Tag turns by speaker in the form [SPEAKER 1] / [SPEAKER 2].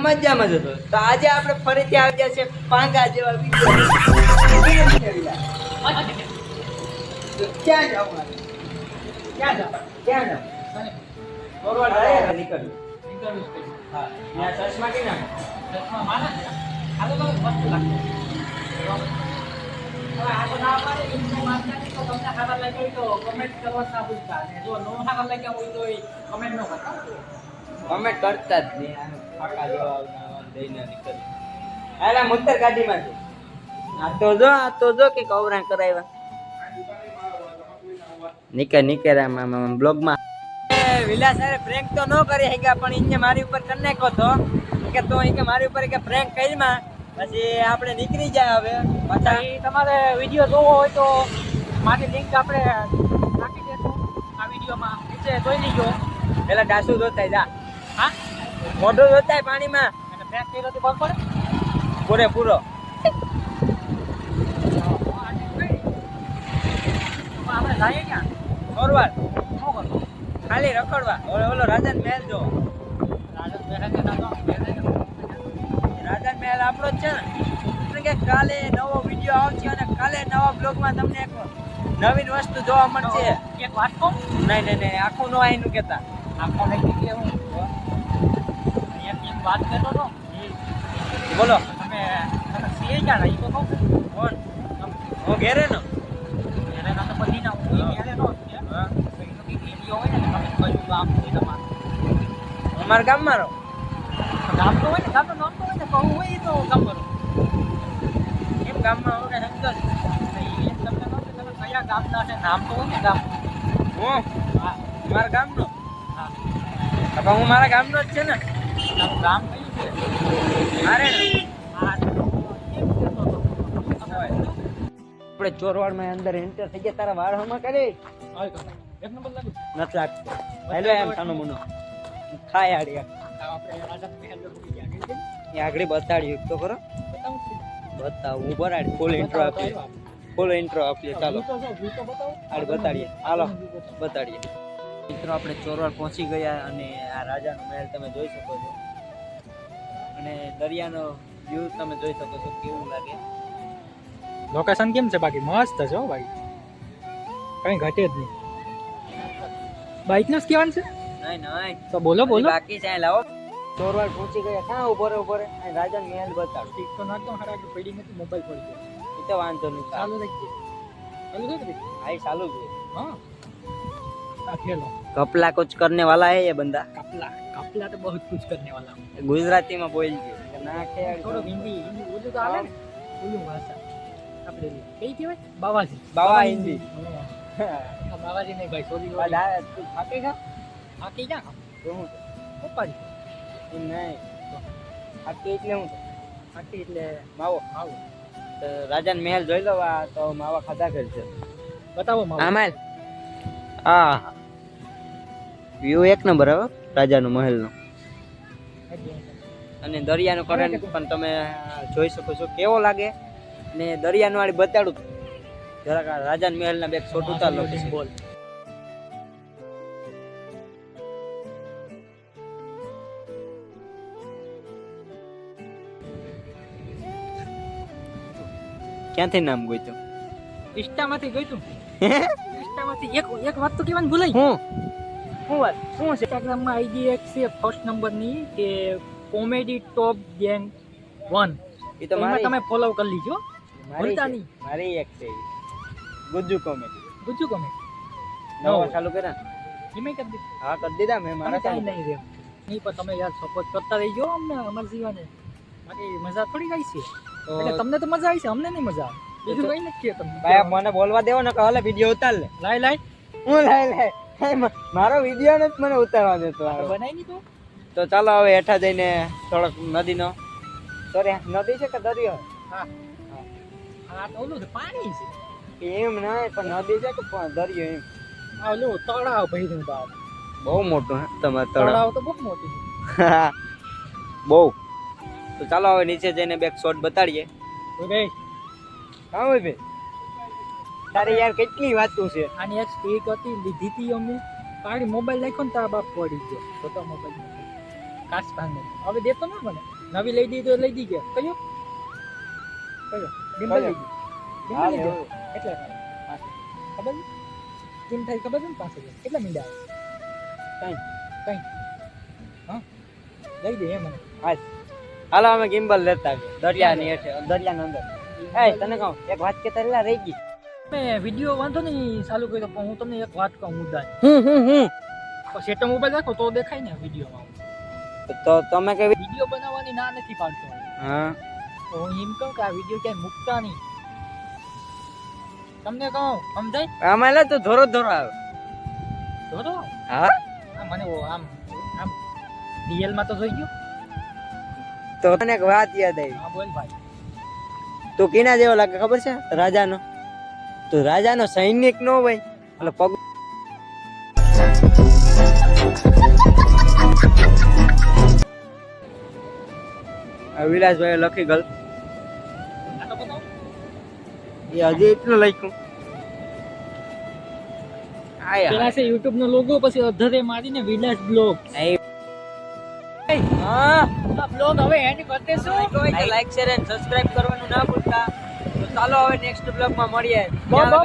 [SPEAKER 1] મજામાં જ હતો. તો આજે આપણે ફરીથી આવ્યા છે પાંગા જેવા વીડિયો તો ક્યાં જાવું મારે? કમેન્ટ કરવા ના જાવું? જો નો નીકળ્યું હા હોય તો કેના અમે કરતા. જ નહીં. ફાકા જેવા લઈને નીકળ્યું આલા મુત્તર ગાડીમાંથી. આ તો જો આ તો જો કે કવરા કરાવ્યા. નીકળ નીકળ રામ આમ બ્લોગમાં. વિલા અરે પ્રેન્ક તો ન કરી શક્યા પણ એને મારી ઉપર કરી નાખ્યો તો. કે તો એ કે મારી ઉપર કે પ્રેન્ક કરીમાં પછી આપણે નીકળી જાય હવે પછી.
[SPEAKER 2] તમારે વીડિયો જોવો હોય તો મારી લિંક આપણે નાખી દેશું. આ વિડીયોમાં નીચે જોઈ લીજો.
[SPEAKER 1] પેલા ડાસુ જોતા જા.
[SPEAKER 2] હા?
[SPEAKER 1] મોઢું જોતાય પાણીમાં.
[SPEAKER 2] અને બ્રેક કર્યો તો બરાબર
[SPEAKER 1] પૂરે પૂરો.
[SPEAKER 2] આપણે જઈએ ક્યાં?
[SPEAKER 1] ફોરવર્ડ
[SPEAKER 2] શું કરવું?
[SPEAKER 1] ખાલી રખડવા. ઓલો ઓલો રાજા મહેલ જો.
[SPEAKER 2] રાજન બેઠા બેઠા તો બેઠા બેઠા.
[SPEAKER 1] રાજા મહેલ આપણો જ છે ને. કે કાલે નવો વીડિયો આવશે અને કાલે નવા બ્લોગમાં તમને એક નવીન વસ્તુ જોવા મળશે.
[SPEAKER 2] એક વાત કહું?
[SPEAKER 1] નહીં નહીં નહીં આખું નો આઈનું કેતા
[SPEAKER 2] વાત કહેતો હતો.
[SPEAKER 1] બોલો
[SPEAKER 2] તમે તમે સીએ ક્યાં ના એ તો? કહું
[SPEAKER 1] કોણ હું ઘેરે નો?
[SPEAKER 2] ના તો પછી ના હું. ઘેરે નો
[SPEAKER 1] અમારા ગામમાં રહો.
[SPEAKER 2] ગામ તો હોય ને ગામનું નામ તો હોય ને કહું હોય તો ગામ કરું
[SPEAKER 1] એમ ગામમાં હું ને સમજો
[SPEAKER 2] તમને કહું કે તમે કયા ગામના છે? નામ તો હોય ને ગામ
[SPEAKER 1] હું?
[SPEAKER 2] હા.
[SPEAKER 1] મારા ગામનો?
[SPEAKER 2] હા
[SPEAKER 1] પણ હું મારા ગામનો જ છે ને.
[SPEAKER 2] તારું ગામ કયું છે?
[SPEAKER 1] મારે. આપણે ચોરવાડમાં અંદર એન્ટર થઈ ગયા તારા વાળ હમા કરે.
[SPEAKER 2] એક નંબર લાગ્યું
[SPEAKER 1] નથી લાગતો. હેલો એમ સાનો મનો. ખાય આડી? એ આગળ બતાડ્યું તો ખરો.
[SPEAKER 2] બતાવું
[SPEAKER 1] હું બરાડ ફૂલ ઇન્ટ્રો આપીએ. ફૂલ ઇન્ટ્રો આપીએ ચાલો. આડ બતાડીએ. હાલો બતાડીએ. મિત્રો આપણે ચોરવાડ પહોંચી ગયા અને આ રાજાનો મહેલ તમે જોઈ શકો છો. અને દરિયાનો વ્યૂ તમે જોઈ શકો છો કેવું લાગે.
[SPEAKER 2] લોકેશન કેમ છે બાકી? મસ્ત છે હો ભાઈ. કઈ ઘટે જ નહીં. બાઇકનું કહેવાનું છે?
[SPEAKER 1] નહીં નહીં.
[SPEAKER 2] તો બોલો બોલો.
[SPEAKER 1] બાકી છે લાવો. ચોરવાડ પહોંચી ગયા. ક્યાં ઊભો રે ઊભો રે અહીં રાજાનો મહેલ બતાવ
[SPEAKER 2] ઠીક તો નાખતો હારા કે પડી નથી મોબાઈલ પડી ગયો.
[SPEAKER 1] એ તો વાંધો નહીં
[SPEAKER 2] ચાલુ રાખીએ ચાલુ છે કે
[SPEAKER 1] ચાલુ જ
[SPEAKER 2] હા.
[SPEAKER 1] કપલા कुछ करने वाला है ये बंदा
[SPEAKER 2] કપલા કપલા તો બહુ કુછ કરને વાલા
[SPEAKER 1] ગુજરાતી માં બોલ છે ના કે
[SPEAKER 2] થોડું હિન્દી હિન્દી બોલું તો આવે ને બોલું ભાષા આપણે કઈ કહેવાય બાવાજી
[SPEAKER 1] બાવા હિન્દી.
[SPEAKER 2] હા. આ બાવાજી નહીં ભાઈ સોરી
[SPEAKER 1] આ દા- તું થાકે ખા
[SPEAKER 2] આકી ક્યાં
[SPEAKER 1] તો હું
[SPEAKER 2] પપ્પાજી
[SPEAKER 1] એમ નહીં થાકે એટલે હું
[SPEAKER 2] આકી એટલે
[SPEAKER 1] માવો
[SPEAKER 2] આવો
[SPEAKER 1] તો રાજાનો મહેલ જોઈ લો આ તો માવા ખાધા કરશે
[SPEAKER 2] બતાવો માવો
[SPEAKER 1] આમાલ આ વ્યૂ એક નંબર હવે રાજાનો મહેલનો. અને દરિયાનો કરંટ પણ તમે જોઈ શકો છો કેવો લાગે. ને દરિયાનો વાળી બતાડું. જરાક રાજાના મહેલના બે છોટ ઉતાર લો.
[SPEAKER 2] બોલ.
[SPEAKER 1] ક્યાંથી નામ ગોઈતું?
[SPEAKER 2] ઇન્સ્ટામાંથી ગઈ તું ઇન્સ્ટામાંથી એક એક વાત તો કેવાનું ભૂલાઈ.
[SPEAKER 1] હું? શું વાત શું છે?
[SPEAKER 2] ઇન્સ્ટાગ્રામમાં ગઈ એક છે ફર્સ્ટ નંબરની કે કોમેડી ટોપ ગેંગ વન
[SPEAKER 1] એ તો મારી
[SPEAKER 2] તમે ફોલો કરી લીજો.
[SPEAKER 1] મારી
[SPEAKER 2] ભૂલતા નહીં.
[SPEAKER 1] મારી એક છે ગુજ્જુ કોમેડી
[SPEAKER 2] ગુજ્જુ કોમેડી
[SPEAKER 1] નવો. ચાલુ કર્યા?
[SPEAKER 2] એમાં કરી દીધું.
[SPEAKER 1] હા કરી દીધા મેં મારા
[SPEAKER 2] કાંઈ નહીં રે નહીં પણ તમે યાર સપોર્ટ કરતા રહીજો અમને અમારા જીવાને. બાકી મજા થોડી આવી છે. એટલે તમને તો મજા આવી છે અમને નહીં મજા આવે. બીજું કઈ નથી તમને
[SPEAKER 1] ભાઈ મને બોલવા દેવો ને કહલે વીડિયો ઉતાર લે.
[SPEAKER 2] લાય લાય.
[SPEAKER 1] હું લાય મ- મારો વીડિયો ને જ મને ઉતારવા દેતો.
[SPEAKER 2] બનાવી તો
[SPEAKER 1] ચાલો હવે હેઠા જઈને થોડોક નદીનો. સોરી નદી છે કે દરિયો?
[SPEAKER 2] હા. હા તો ઓલું પાણી છે.
[SPEAKER 1] એમ નહીં પણ નદી છે કે દરિયો એમ.
[SPEAKER 2] આ ઓલું તળાવ ભાઈ બહાર
[SPEAKER 1] બહુ મોટું હે તમારે તળાવ.
[SPEAKER 2] તો બહુ મોટું
[SPEAKER 1] બહુ. તો ચાલો હવે નીચે જઈને બે શોટ બતાડીએ.
[SPEAKER 2] ભાઈ
[SPEAKER 1] હા ભાઈ. તારે યાર કેટલી વાતો છે?
[SPEAKER 2] આની એક સ્પીક હતી લીધી હતી અમે. પાડી મોબાઈલ નાખ્યો ને તારા બાપ પડી ગયો. ખોટો મોબાઈલ કાચ ભાંગે. હવે દેતો ના મને. નવી લઈ દીધી તો લઈ ગયા કયો? કયો? ડિમ્બલ લઈ ગયો. ડિમ્બલ લઈ ગયો. એટલે ખબર? કેમ થાય ખબર છે ને? પાસે કેટલા મીંડા આવે?
[SPEAKER 1] કઈ?
[SPEAKER 2] કઈ? હા? લઈ દે મને મને.
[SPEAKER 1] હાલો. અમે ગિમ્બલ લેતા દરિયાની હેઠે દરિયાની અંદર. એ તને કહું એક વાત કે તરેલા રહી ગઈ.
[SPEAKER 2] મેં વીડિયો વાંધો નહીં ચાલુ કર્યો પણ હું તમને એક વાત કહું મુદ્દા
[SPEAKER 1] હું હું હું
[SPEAKER 2] સેટો મોબાઈલ રાખો તો દેખાય ને વિડીયોમાં.
[SPEAKER 1] તો તમે કે
[SPEAKER 2] વીડિયો બનાવવાની ના નથી પાડતો.
[SPEAKER 1] હા.
[SPEAKER 2] તો હું એમ કહું કે આ વીડિયો ક્યાંય મૂકતા નહીં. તમને કહું સમજાય?
[SPEAKER 1] આમાં લે તો ધોરો ધોરો આવે.
[SPEAKER 2] તો
[SPEAKER 1] હા?
[SPEAKER 2] મને આમ આમ રિયલમાં તો જોઈ ગયો.
[SPEAKER 1] તો તને એક વાત યાદ આવી.
[SPEAKER 2] હા બોલ ભાઈ.
[SPEAKER 1] તું કેના જેવો લાગે ખબર છે? રાજાનો. તો રાજાનો સૈનિક નો હોય એટલે પગ વિલાસભાઈ લખી ગલ એ હજી એટલું લખ્યું.
[SPEAKER 2] પેલા છે યુટ્યુબ નો લોગો પછી અધરે મારીને વિલાસ બ્લોગ.
[SPEAKER 1] હા.
[SPEAKER 2] બ્લોગ હવે એન્ડ કરી દેશું
[SPEAKER 1] લાઈક શેર એન્ડ સબસ્ક્રાઇબ કરવાનું ના ભૂલતા. ચાલો હવે નેક્સ્ટ બ્લોગમાં મળીએ.